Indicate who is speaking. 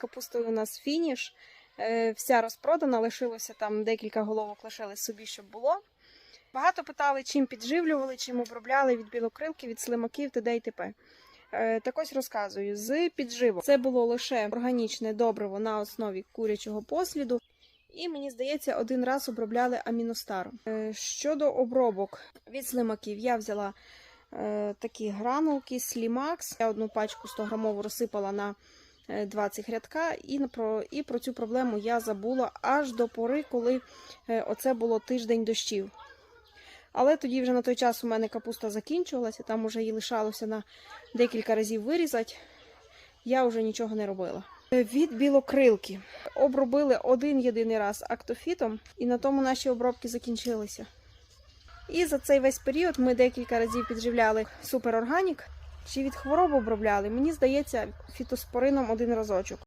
Speaker 1: Капустою у нас фініш. Е, Вся розпродана, лишилося там декілька головок лишили собі, щоб було. Багато питали, чим підживлювали, чим обробляли від білокрилки, від слимаків, т.д. і т.п. Е, Так ось розказую. З підживом це було лише органічне добриво на основі курячого посліду. І мені здається, один раз обробляли аміностаром. Е, Щодо обробок від слимаків, я взяла такі гранулки Слімакс. Я одну пачку 100 грамову розсипала на е, 20 рядка, і про, і про цю проблему я забула аж до пори, коли е, оце було тиждень дощів. Але тоді вже на той час у мене капуста закінчувалася, там уже її лишалося на декілька разів вирізати. Я вже нічого не робила. Е, Від білокрилки обробили один єдиний раз актофітом, і на тому наші обробки закінчилися. І за цей весь період ми декілька разів підживляли суперорганік. Чи від хвороб обробляли? Мені здається, фітоспорином один разочок.